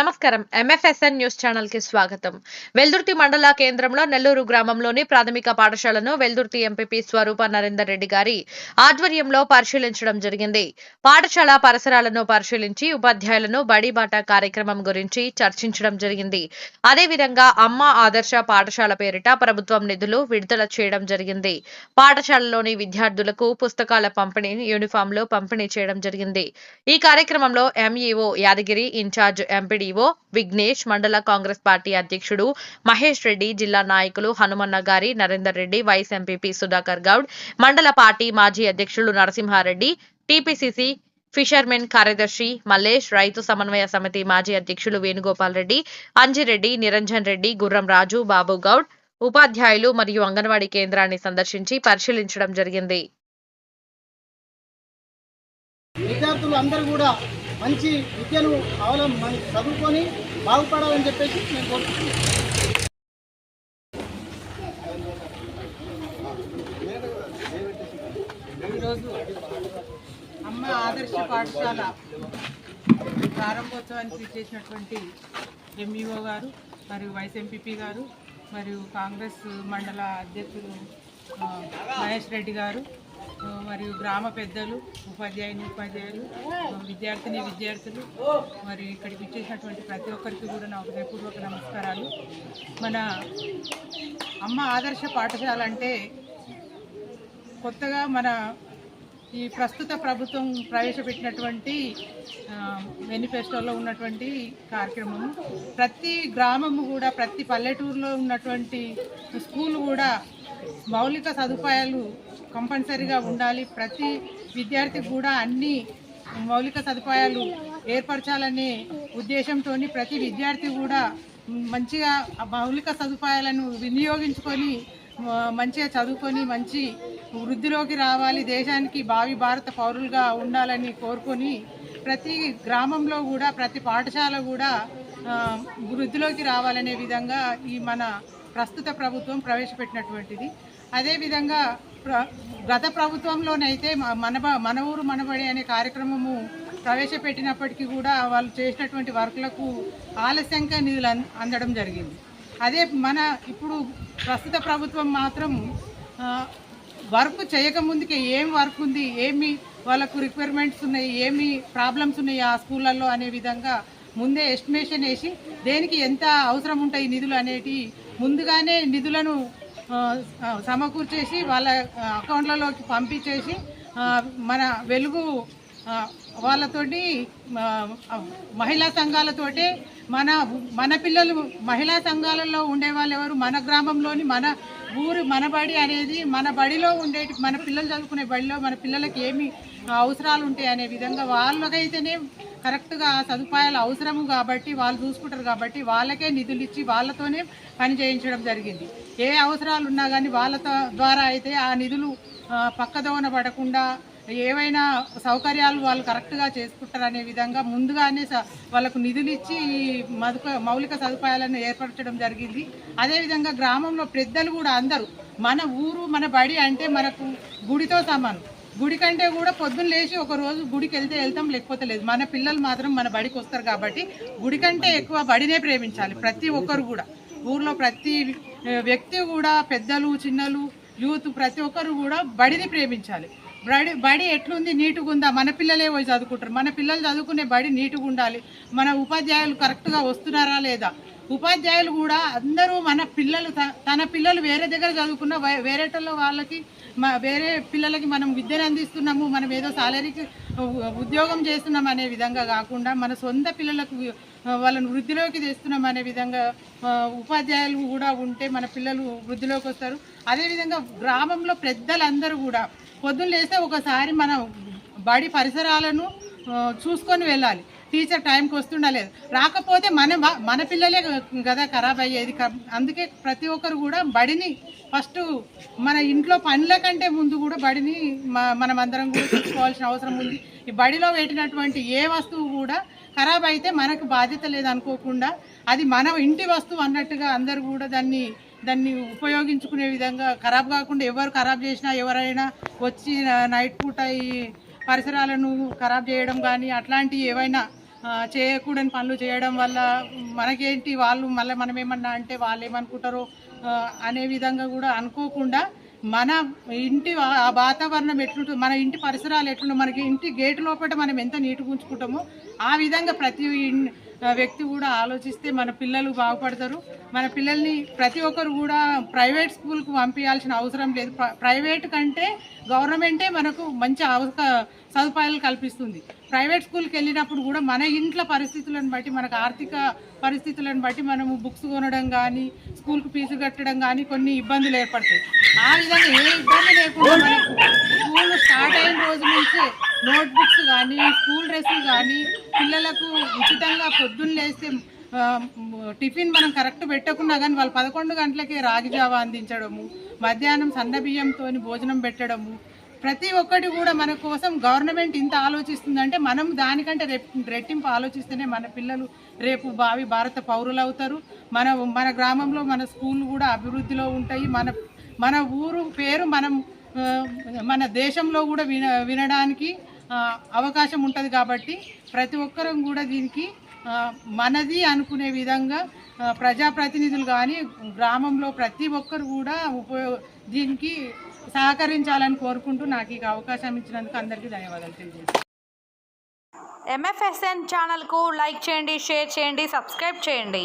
నమస్కారం. ఎంఎఫ్ఎస్ఎన్ న్యూస్ ఛానల్కి స్వాగతం. వెల్దుర్తి మండల కేంద్రంలో నెల్లూరు గ్రామంలోని ప్రాథమిక పాఠశాలను వెల్దుర్తి ఎంపీపీ స్వరూప నరేందర్ రెడ్డి గారి ఆధ్వర్యంలో పరిశీలించడం జరిగింది. పాఠశాల పరిసరాలను పరిశీలించి ఉపాధ్యాయులను బడిబాట కార్యక్రమం గురించి చర్చించడం జరిగింది. అదేవిధంగా అమ్మ ఆదర్శ పాఠశాల పేరిట ప్రభుత్వం నిధులు విడుదల చేయడం జరిగింది. పాఠశాలలోని విద్యార్థులకు పుస్తకాల పంపిణీ యూనిఫామ్లు పంపిణీ చేయడం జరిగింది. ఈ కార్యక్రమంలో MEO Yadagiri in-charge MPDO Vignesh మండల కాంగ్రెస్ పార్టీ అధ్యక్షుడు మహేష్ రెడ్డి జిల్లా నాయకులు హనుమన్న గారి నరేందర్ రెడ్డి వైస్ ఎంపీపీ సుధాకర్ గౌడ్ మండల పార్టీ మాజీ అధ్యక్షులు నరసింహారెడ్డి టీపీసీసీ ఫిషర్మెన్ కార్యదర్శి మల్లేష్ రైతు సమన్వయ సమితి మాజీ అధ్యక్షులు వేణుగోపాల్ రెడ్డి అంజిరెడ్డి నిరంజన్ రెడ్డి గుర్రం రాజు బాబు గౌడ్ ఉపాధ్యాయులు మరియు అంగన్వాడీ కేంద్రాన్ని సందర్శించి పరిశీలించడం జరిగింది. విద్యార్థులు అందరూ కూడా మంచి విద్యను అవలం మన- చదువుకొని బాగుపడాలని చెప్పేసి నేను కోరుకుంటున్నాను. ఈరోజు అమ్మ ఆదర్శ పాఠశాల ప్రారంభోత్సవానికి చేసినటువంటి ఎంఈఓ గారు మరియు వైస్ ఎంపీపీ గారు మరియు కాంగ్రెస్ మండల అధ్యక్షులు మహేష్ రెడ్డి గారు మరియు గ్రామ పెద్దలు ఉపాధ్యాయుని ఉపాధ్యాయులు విద్యార్థిని విద్యార్థులు మరి ఇక్కడికి వచ్చేసినటువంటి ప్రతి ఒక్కరికి కూడా నా హృదయపూర్వక నమస్కారాలు. మన అమ్మ ఆదర్శ పాఠశాల అంటే కొత్తగా మన ఈ ప్రస్తుత ప్రభుత్వం ప్రవేశపెట్టినటువంటి మేనిఫెస్టోలో ఉన్నటువంటి కార్యక్రమం ప్రతి గ్రామము కూడా ప్రతి పల్లెటూరులో ఉన్నటువంటి స్కూల్ కూడా మౌలిక సదుపాయాలు కంపల్సరీగా ఉండాలి. ప్రతి విద్యార్థికి కూడా అన్ని మౌలిక సదుపాయాలు ఏర్పరచాలనే ఉద్దేశంతో ప్రతి విద్యార్థి కూడా మంచిగా మౌలిక సదుపాయాలను వినియోగించుకొని మంచిగా చదువుకొని మంచి వృద్ధిలోకి రావాలి. దేశానికి భావి భారత పౌరులుగా ఉండాలని కోరుకొని ప్రతి గ్రామంలో కూడా ప్రతి పాఠశాల కూడా వృద్ధిలోకి రావాలనే విధంగా ఈ మన ప్రస్తుత ప్రభుత్వం ప్రవేశపెట్టినటువంటిది. అదేవిధంగా ప్ర గత ప్రభుత్వంలోనైతే మన మన ఊరు మనబడి అనే కార్యక్రమము ప్రవేశపెట్టినప్పటికీ కూడా వాళ్ళు చేసినటువంటి వర్క్లకు ఆలస్యంగా నిధులు అందడం జరిగింది. అదే మన ఇప్పుడు ప్రస్తుత ప్రభుత్వం మాత్రం వర్క్ చేయకముందుకే ఏం వర్క్ ఉంది ఏమి వాళ్ళకు రిక్వైర్మెంట్స్ ఉన్నాయి ఏమి ప్రాబ్లమ్స్ ఉన్నాయి ఆ స్కూళ్ళల్లో అనే విధంగా ముందే ఎస్టిమేషన్ వేసి దేనికి ఎంత అవసరం ఉంటాయి నిధులు అనేటి ముందుగానే నిధులను సమకూర్చేసి వాళ్ళ అకౌంట్లలోకి పంపించేసి మన వెలుగు వాళ్ళతోటి మహిళా సంఘాలతోటి మన మన పిల్లలు మహిళా సంఘాలలో ఉండే వాళ్ళు ఎవరు? మన గ్రామంలోని మన ఊరు మన బడి అనేది మన బడిలో ఉండే మన పిల్లలు చదువుకునే బడిలో మన పిల్లలకి ఏమి అవసరాలు ఉంటాయి అనే విధంగా వాళ్ళకైతేనే కరెక్ట్గా సదుపాయాలు అవసరము కాబట్టి వాళ్ళు చూసుకుంటారు కాబట్టి వాళ్ళకే నిధులు ఇచ్చి వాళ్ళతోనే పని చేయించడం జరిగింది. ఏ అవసరాలు ఉన్నా కానీ వాళ్ళతో ద్వారా అయితే ఆ నిధులు పక్కదోన పడకుండా ఏవైనా సౌకర్యాలు వాళ్ళు కరెక్ట్గా చేసుకుంటారు అనే విధంగా ముందుగానే స- వాళ్ళకు నిధులు ఇచ్చి ఈ మదుక మౌలిక సదుపాయాలను ఏర్పరచడం జరిగింది. అదేవిధంగా గ్రామంలో పెద్దలు కూడా అందరూ మన ఊరు మన బడి అంటే మనకు గుడితో సమానం. గుడి కంటే కూడా పొద్దున్న లేచి ఒక రోజు గుడికి వెళ్తే వెళ్తాం లేకపోతే లేదు. మన పిల్లలు మాత్రం మన బడికి వస్తారు కాబట్టి గుడి కంటే ఎక్కువ బడినే ప్రేమించాలి ప్రతి ఒక్కరు కూడా. ఊర్లో ప్రతి వ్యక్తి కూడా పెద్దలు చిన్నలు యూత్ ప్రతి ఒక్కరు కూడా బడిని ప్రేమించాలి. బడి బడి ఎట్లుంది? నీటుగా ఉందా మన పిల్లలే పోయి చదువుకుంటారు. మన పిల్లలు చదువుకునే బడి నీటుగా ఉండాలి మన ఉపాధ్యాయులు కరెక్ట్గా వస్తున్నారా లేదా? ఉపాధ్యాయులు కూడా అందరూ మన పిల్లలు తన పిల్లలు వేరే దగ్గర చదువుకున్న వే- వేరేటల్లో వాళ్ళకి వేరే పిల్లలకి మనం విద్యను అందిస్తున్నాము మనం ఏదో సాలరీకి ఉద్యోగం చేస్తున్నాం అనే విధంగా కాకుండా మన సొంత పిల్లలకు వాళ్ళను వాళ్ళని వృద్ధిలోకి తెస్తున్నాం అనే విధంగా ఉపాధ్యాయులు కూడా ఉంటే మన పిల్లలు వృద్ధిలోకి వస్తారు. అదేవిధంగా గ్రామంలో పెద్దలందరూ కూడా పొద్దున్న లేస్తే ఒకసారి మన బడి పరిసరాలను చూసుకొని వెళ్ళాలి. టీచర్ టైంకి వస్తుండలేదు. రాకపోతే మన మన పిల్లలే కదా ఖరాబ్ అయ్యేది. అందుకే ప్రతి ఒక్కరు కూడా బడిని ఫస్ట్ మన ఇంట్లో పనుల కంటే ముందు కూడా బడిని మనం అందరం కూడా చూసుకోవాల్సిన అవసరం ఉంది. ఈ బడిలో పెట్టినటువంటి ఏ వస్తువు కూడా ఖరాబ్ అయితే మనకు బాధ్యత లేదనుకోకుండా అది మన ఇంటి వస్తువు అన్నట్టుగా అందరూ కూడా దాన్ని దాన్ని ఉపయోగించుకునే విధంగా ఖరాబ్ కాకుండా ఎవరు ఖరాబ్ చేసినా ఎవరైనా వచ్చి నైట్ పూట ఈ పరిసరాలను ఖరాబ్ చేయడం కానీ అట్లాంటివి ఏవైనా చేయకూడని పనులు చేయడం వల్ల మనకేంటి వాళ్ళు మళ్ళీ మనం ఏమన్నా అంటే వాళ్ళు ఏమనుకుంటారో అనే విధంగా కూడా అనుకోకుండా మన ఇంటి ఆ వాతావరణం ఎట్లుంటుంది మన ఇంటి పరిసరాలు ఎట్లుంటుంది మనకి ఇంటి గేటు లోపల మనం ఎంత నీటుగా ఉంచుకుంటామో ఆ విధంగా ప్రతి వ్యక్తి కూడా ఆలోచిస్తే మన పిల్లలు బాగుపడతారు. మన పిల్లల్ని ప్రతి ఒక్కరు కూడా ప్రైవేట్ స్కూల్కు పంపించాల్సిన అవసరం లేదు. ప్రైవేట్ కంటే గవర్నమెంటే మనకు మంచి అవక సదుపాయాలు కల్పిస్తుంది. ప్రైవేట్ స్కూల్కి వెళ్ళినప్పుడు కూడా మన ఇంట్లో పరిస్థితులను బట్టి మనకు ఆర్థిక పరిస్థితులను బట్టి మనము బుక్స్ కొనడం కానీ స్కూల్కి ఫీజు కట్టడం కానీ కొన్ని ఇబ్బందులు ఏర్పడతాయి. ఆ విధంగా ఏ ఇబ్బంది లేకుండా స్కూల్ స్టార్ట్ అయిన రోజు నుంచే నోట్బుక్స్ కానీ స్కూల్ డ్రెస్సులు కానీ పిల్లలకు ఉచితంగా పొద్దున్న లేస్తే టిఫిన్ మనం కరెక్ట్ పెట్టకున్నా కానీ వాళ్ళు పదకొండు గంటలకే రాగిజావా అందించడము మధ్యాహ్నం సన్న బియ్యంతో భోజనం పెట్టడము ప్రతి ఒక్కటి కూడా మన కోసం గవర్నమెంట్ ఇంత ఆలోచిస్తుందంటే మనం దానికంటే రెట్టింపు ఆలోచిస్తేనే మన పిల్లలు రేపు భావి భారత పౌరులు అవుతారు మన మన గ్రామంలో మన స్కూల్ కూడా అభివృద్ధిలో ఉంటాయి. మన మన ఊరు పేరు మనం మన దేశంలో కూడా విన వినడానికి అవకాశం ఉంటుంది కాబట్టి ప్రతి ఒక్కరం కూడా దీనికి మనది అనుకునే విధంగా ప్రజాప్రతినిధులు కానీ గ్రామంలో ప్రతి ఒక్కరు కూడా ఉపయోగ దీనికి సహకరించాలని కోరుకుంటూ నాకు ఈ అవకాశం ఇచ్చినందుకు అందరికీ ధన్యవాదాలు తెలియజేస్తాను ఎంఎఫ్ఎస్ఎన్ ఛానల్కు లైక్ చేయండి షేర్ చేయండి సబ్స్క్రైబ్ చేయండి.